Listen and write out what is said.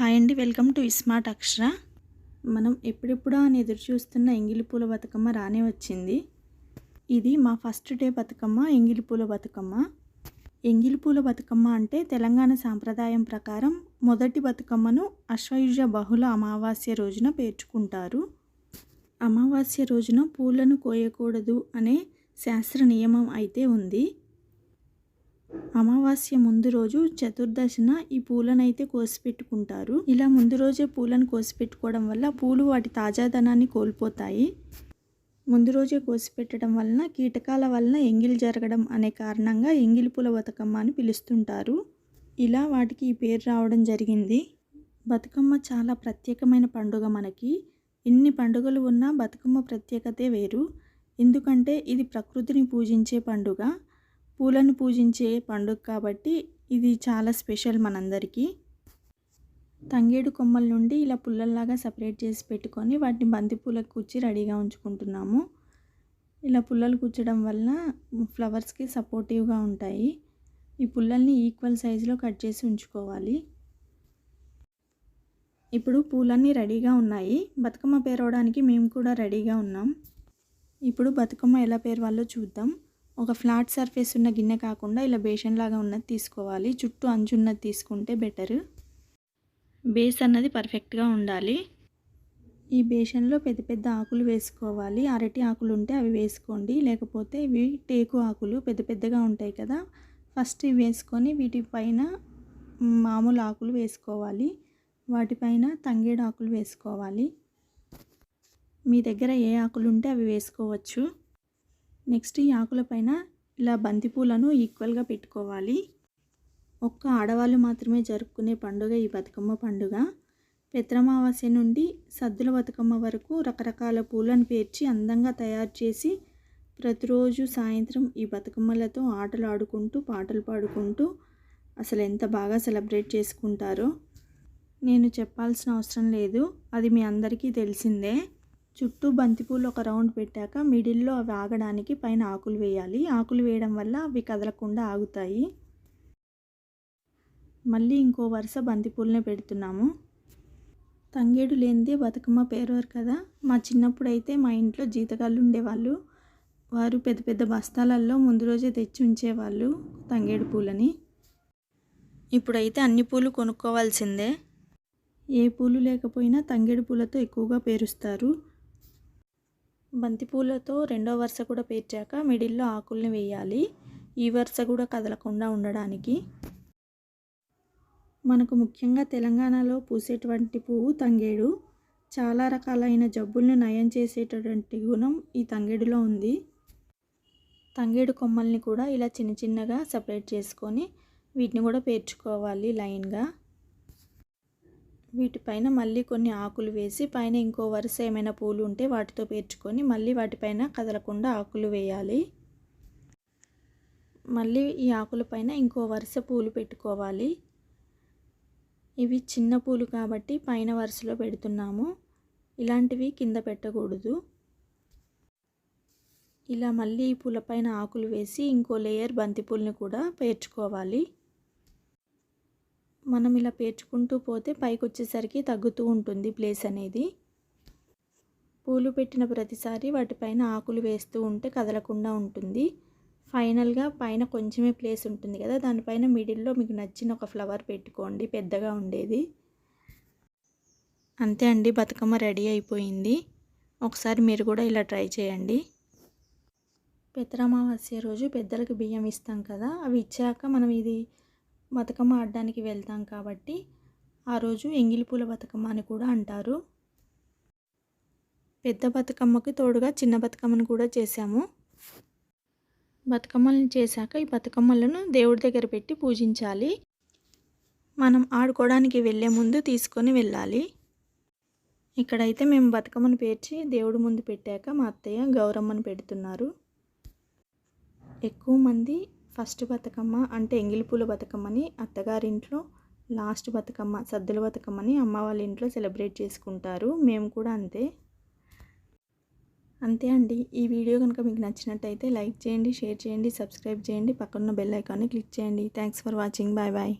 Hi అండి welcome to smart అక్షర. మనం ఎప్పుడెప్పుడో అని ఎదురు చూస్తున్న ఎంగిలి పూల బతుకమ్మ రానే వచ్చింది. ఇది మా ఫస్ట్ డే బతుకమ్మ ఎంగిలి పూల బతుకమ్మ. ఎంగిలి పూల బతుకమ్మ అంటే తెలంగాణ సాంప్రదాయం ప్రకారం మొదటి బతుకమ్మను అశ్వయుజ బహుళ అమావాస్య రోజున పేర్చుకుంటారు. అమావాస్య రోజున పూలను కోయకూడదు అనే శాస్త్ర నియమం అయితే ఉంది. అమావాస్య ముందు రోజు చతుర్దశన ఈ పూలనైతే కోసిపెట్టుకుంటారు. ఇలా ముందు రోజే పూలను కోసిపెట్టుకోవడం వల్ల పూలు వాటి తాజాదనాన్ని కోల్పోతాయి. ముందు రోజే కోసిపెట్టడం వలన కీటకాల వలన ఎంగిలి జరగడం అనే కారణంగా ఎంగిలి పూల బతుకమ్మ అని పిలుస్తుంటారు. ఇలా వాటికి ఈ పేరు రావడం జరిగింది. బతుకమ్మ చాలా ప్రత్యేకమైన పండుగ మనకి. ఎన్ని పండుగలు ఉన్నా బతుకమ్మ ప్రత్యేకతే వేరు. ఎందుకంటే ఇది ప్రకృతిని పూజించే పండుగ. పూలను పూజించే పండుగ కాబట్టి ఇది చాలా స్పెషల్ మనందరికీ. తంగేడు కొమ్మల నుండి ఇలా పుల్లల్లాగా సపరేట్ చేసి పెట్టుకొని వాటిని బంతి పూలకు కూర్చి రెడీగా ఉంచుకుంటున్నాము. ఇలా పుల్లలు కూర్చడం వల్ల ఫ్లవర్స్కి సపోర్టివ్గా ఉంటాయి. ఈ పుల్లల్ని ఈక్వల్ సైజులో కట్ చేసి ఉంచుకోవాలి. ఇప్పుడు పూలన్నీ రెడీగా ఉన్నాయి. బతుకమ్మ పేరవడానికి మేము కూడా రెడీగా ఉన్నాం. ఇప్పుడు బతుకమ్మ ఎలా పేరవాలో చూద్దాం. ఒక ఫ్లాట్ సర్ఫేస్ ఉన్న గిన్నె కాకుండా ఇలా బేషన్ లాగా ఉన్నది తీసుకోవాలి. చుట్టూ అంచున్నది తీసుకుంటే బెటర్. బేస్ అన్నది పర్ఫెక్ట్గా ఉండాలి. ఈ బేషన్లో పెద్ద పెద్ద ఆకులు వేసుకోవాలి. అరటి ఆకులు ఉంటే అవి వేసుకోండి. లేకపోతే ఇవి టేకు ఆకులు పెద్ద పెద్దగా ఉంటాయి కదా ఫస్ట్ ఇవి వేసుకొని వీటిపైన మామూలు ఆకులు వేసుకోవాలి. వాటిపైన తంగేడు ఆకులు వేసుకోవాలి. మీ దగ్గర ఏ ఆకులు ఉంటే అవి వేసుకోవచ్చు. నెక్స్ట్ ఈ ఆకులపైన ఇలా బంతిపూలను ఈక్వల్గా పెట్టుకోవాలి. ఒక్క ఆడవాళ్ళు మాత్రమే జరుపుకునే పండుగ ఈ బతుకమ్మ పండుగ. పెత్రమావాస్య నుండి సద్దుల బతుకమ్మ వరకు రకరకాల పూలను పేర్చి అందంగా తయారు చేసి ప్రతిరోజు సాయంత్రం ఈ బతుకమ్మలతో ఆటలు ఆడుకుంటూ పాటలు పాడుకుంటూ అసలు ఎంత బాగా సెలబ్రేట్ చేసుకుంటారో. నేను చెప్పాల్సిన అవసరం లేదు. అది మీ అందరికీ తెలిసిందే. చుట్టూ బంతిపూలు ఒక రౌండ్ పెట్టాక మిడిల్లో అవి ఆగడానికి పైన ఆకులు వేయాలి. ఆకులు వేయడం వల్ల అవి కదలకుండా ఆగుతాయి. మళ్ళీ ఇంకో వరుస బంతిపూలనే పెడుతున్నాము. తంగేడు లేనిదే బతుకమ్మ పేరవారు కదా. మా చిన్నప్పుడు అయితే మా ఇంట్లో జీతగాళ్ళు ఉండేవాళ్ళు. వారు పెద్ద పెద్ద బస్తాలల్లో ముందు రోజే తెచ్చి ఉంచేవాళ్ళు తంగేడు పూలని. ఇప్పుడైతే అన్ని పూలు కొనుక్కోవాల్సిందే. ఏ పూలు లేకపోయినా తంగేడు పూలతో ఎక్కువగా పేరుస్తారు. బంతిపూలతో రెండో వరుస కూడా పేర్చాక మిడిల్లో ఆకుల్ని వేయాలి. ఈ వరుస కూడా కదలకుండా ఉండడానికి. మనకు ముఖ్యంగా తెలంగాణలో పూసేటువంటి పువ్వు తంగేడు. చాలా రకాలైన జబ్బుల్ని నయం చేసేటటువంటి గుణం ఈ తంగేడులో ఉంది. తంగేడు కొమ్మల్ని కూడా ఇలా చిన్న చిన్నగా సపరేట్ చేసుకొని వీటిని కూడా పేర్చుకోవాలి లైన్గా. వీటిపైన మళ్ళీ కొన్ని ఆకులు వేసి పైన ఇంకో వరుస ఏమైనా పూలు ఉంటే వాటితో పేర్చుకొని మళ్ళీ వాటిపైన కదలకుండా ఆకులు వేయాలి. మళ్ళీ ఈ ఆకుల పైన ఇంకో వరుస పూలు పెట్టుకోవాలి. ఇవి చిన్న పూలు కాబట్టి పైన వరుసలో పెడుతున్నాము. ఇలాంటివి కింద పెట్టకూడదు. ఇలా మళ్ళీ ఈ పూలపైన ఆకులు వేసి ఇంకో లేయర్ బంతిపూలని కూడా పేర్చుకోవాలి. మనం ఇలా పేర్చుకుంటూ పోతే పైకి వచ్చేసరికి తగ్గుతూ ఉంటుంది ప్లేస్ అనేది. పూలు పెట్టిన ప్రతిసారి వాటిపైన ఆకులు వేస్తూ ఉంటే కదలకుండా ఉంటుంది. ఫైనల్గా పైన కొంచెమే ప్లేస్ ఉంటుంది కదా దానిపైన మిడిల్లో మీకు నచ్చిన ఒక ఫ్లవర్ పెట్టుకోండి పెద్దగా ఉండేది. అంతే అండి బతుకమ్మ రెడీ అయిపోయింది. ఒకసారి మీరు కూడా ఇలా ట్రై చేయండి. పెత్తరమావాస్య రోజు పెద్దలకు బియ్యం ఇస్తాం కదా అవి ఇచ్చాక మనం ఇది బతుకమ్మ ఆడడానికి వెళ్తాం కాబట్టి ఆ రోజు ఎంగిలిపూల బతుకమ్మ అని కూడా అంటారు. పెద్ద బతుకమ్మకి తోడుగా చిన్న బతుకమ్మను కూడా చేశాము. బతుకమ్మలను చేశాక ఈ బతుకమ్మలను దేవుడి దగ్గర పెట్టి పూజించాలి. మనం ఆడుకోవడానికి వెళ్ళే ముందు తీసుకొని వెళ్ళాలి. ఇక్కడైతే మేము బతుకమ్మను పేర్చి దేవుడి ముందు పెట్టాక మా అత్తయ్య గౌరమ్మను పెడుతున్నారు. ఎక్కువ మంది ఫస్ట్ బతుకమ్మ అంటే ఎంగిలిపూల బతుకమ్మని అత్తగారింట్లో లాస్ట్ బతుకమ్మ సద్దుల బతుకమ్మని అమ్మ వాళ్ళ ఇంట్లో సెలబ్రేట్ చేసుకుంటారు. మేము కూడా అంతే. అంతే అండి. ఈ వీడియో కనుక మీకు నచ్చినట్టయితే లైక్ చేయండి షేర్ చేయండి సబ్స్క్రైబ్ చేయండి. పక్కనున్న బెల్ ఐకాన్ని క్లిక్ చేయండి. Thanks for watching. Bye bye.